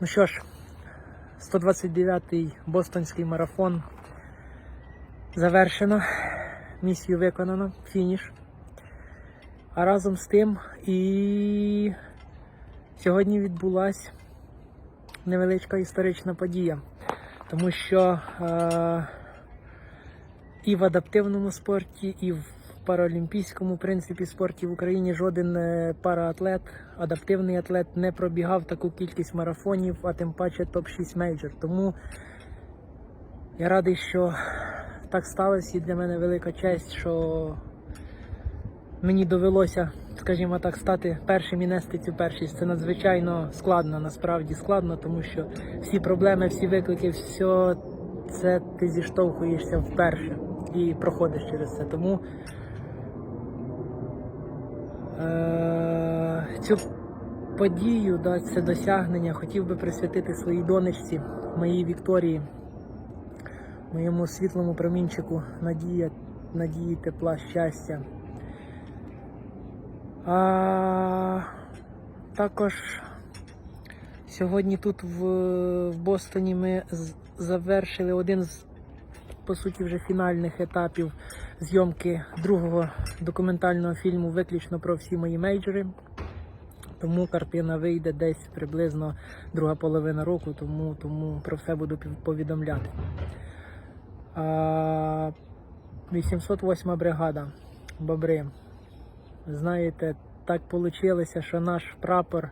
Ну що ж, 129-й бостонський марафон завершено. Місію виконано, фініш. А разом з тим і сьогодні відбулася невеличка історична подія, тому що е, і в адаптивному спорті, і в паралімпійському принципі спорті в Україні жоден е, параатлет, адаптивний атлет не пробігав таку кількість марафонів, а тим паче топ-6 мейджор. Тому я радий, що так сталося, і для мене велика честь, що мені довелося, скажімо так, стати першим і нести цю першість. Це надзвичайно складно, насправді складно, тому що всі проблеми, всі виклики, все це ти зіштовхуєшся вперше і проходиш через це. Тому цю подію, да, це досягнення хотів би присвятити своїй донечці, моїй Вікторії, моєму світлому промінчику надія, надії, тепла, щастя. А, також сьогодні тут в, в Бостоні ми завершили один з по суті вже фінальних етапів зйомки другого документального фільму виключно про всі мої мейджори. Тому картина вийде десь приблизно друга половина року, тому, тому про все буду повідомляти. А, 808 бригада. Бобри. Знаєте, так вийшло, що наш прапор,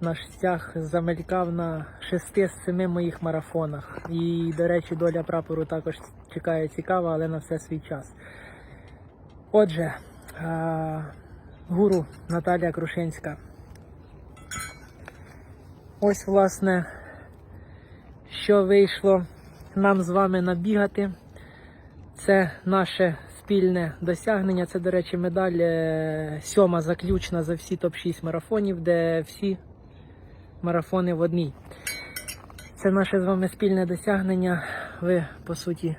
наш стяг замелькав на шести з семи моїх марафонах. І, до речі, доля прапору також чекає цікава, але на все свій час. Отже, а, гуру Наталія Крушинська. Ось, власне, що вийшло нам з вами набігати. Це наше спільне досягнення. Це, до речі, медаль е, сьома заключна за всі топ-6 марафонів, де всі марафони в одній. Це наше з вами спільне досягнення. Ви, по суті,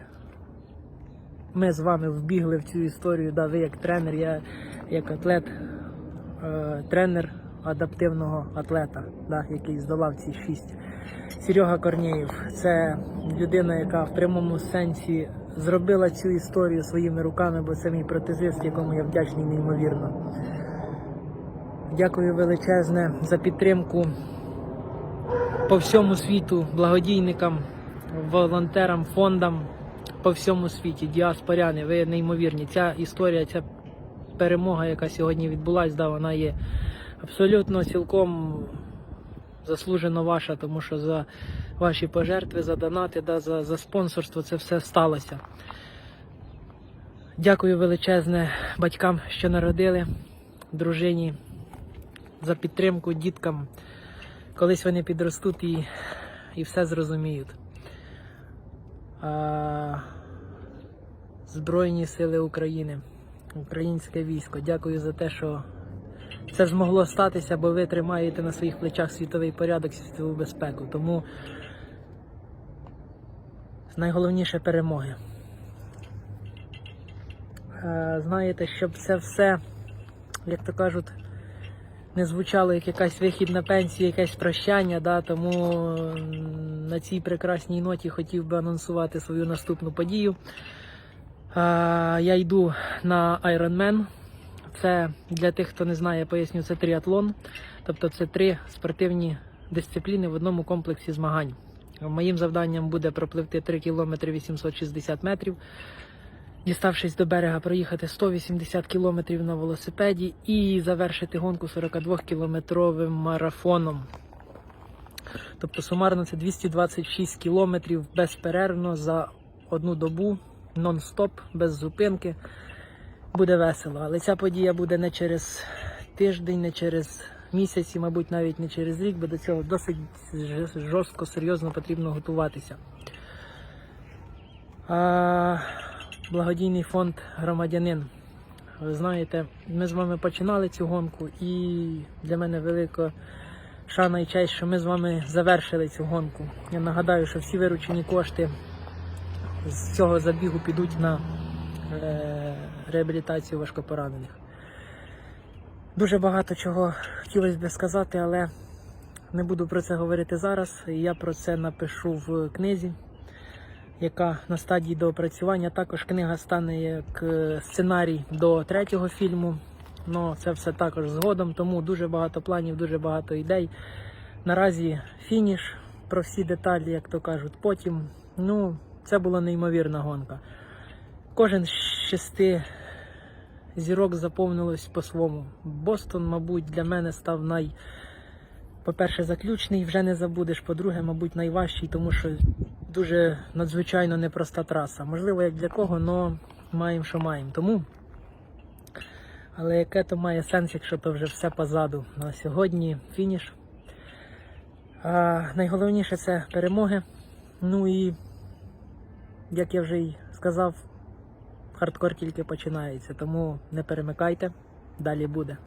ми з вами вбігли в цю історію. Да, ви як тренер, я як атлет, е, тренер адаптивного атлета, да, який здолав ці шість. Серега Корнєєв це людина, яка в прямому сенсі зробила цю історію своїми руками, бо це мій протезист, якому я вдячний неймовірно. Дякую величезне за підтримку по всьому світу, благодійникам, волонтерам, фондам по всьому світі, діаспоряни. Ви неймовірні. Ця історія, ця перемога, яка сьогодні відбулась, да, вона є абсолютно цілком заслужено ваша, тому що за ваші пожертви, за донати, да, за, за спонсорство це все сталося. Дякую величезне батькам, що народили, дружині за підтримку діткам. Колись вони підростуть і, і все зрозуміють. А, Збройні сили України, українське військо. Дякую за те, що це змогло статися, бо ви тримаєте на своїх плечах світовий порядок, світову безпеку. Тому найголовніше перемоги. Е, Знаєте, щоб це все, як то кажуть, не звучало як якась вихід на пенсію, якесь прощання, да, тому на цій прекрасній ноті хотів би анонсувати свою наступну подію. Я йду на Ironman. Це для тих, хто не знає, поясню, це тріатлон. Тобто це три спортивні дисципліни в одному комплексі змагань. Моїм завданням буде пропливти 3 км 860 метрів, діставшись до берега, проїхати 180 км на велосипеді і завершити гонку 42 кілометровим марафоном. Тобто сумарно це 226 кілометрів безперервно за одну добу, нон-стоп, без зупинки буде весело. Але ця подія буде не через тиждень, не через місяць і, мабуть, навіть не через рік, бо до цього досить жорстко, серйозно потрібно готуватися. А, благодійний фонд громадянин. Ви знаєте, ми з вами починали цю гонку, і для мене велика шана і честь, що ми з вами завершили цю гонку. Я нагадаю, що всі виручені кошти з цього забігу підуть на е, реабілітацію важкопоранених. Дуже багато чого хотілося б сказати, але Не буду про це говорити зараз. Я про це напишу в книзі, яка на стадії доопрацювання. Також книга стане як е, сценарій до третього фільму. Ну, це все також згодом, тому дуже багато планів, дуже багато ідей. Наразі фініш про всі деталі, як то кажуть, потім. Ну, це була неймовірна гонка. Кожен з шести зірок заповнилось по-своєму. Бостон, мабуть, для мене став най. По-перше, заключний, вже не забудеш. По-друге, мабуть, найважчий, тому що дуже надзвичайно непроста траса. Можливо, як для кого, але маємо, що маємо. Тому. Але яке то має сенс, якщо то вже все позаду. На сьогодні фініш. А, найголовніше це перемоги. Ну і, як я вже й сказав, хардкор тільки починається. Тому не перемикайте, далі буде.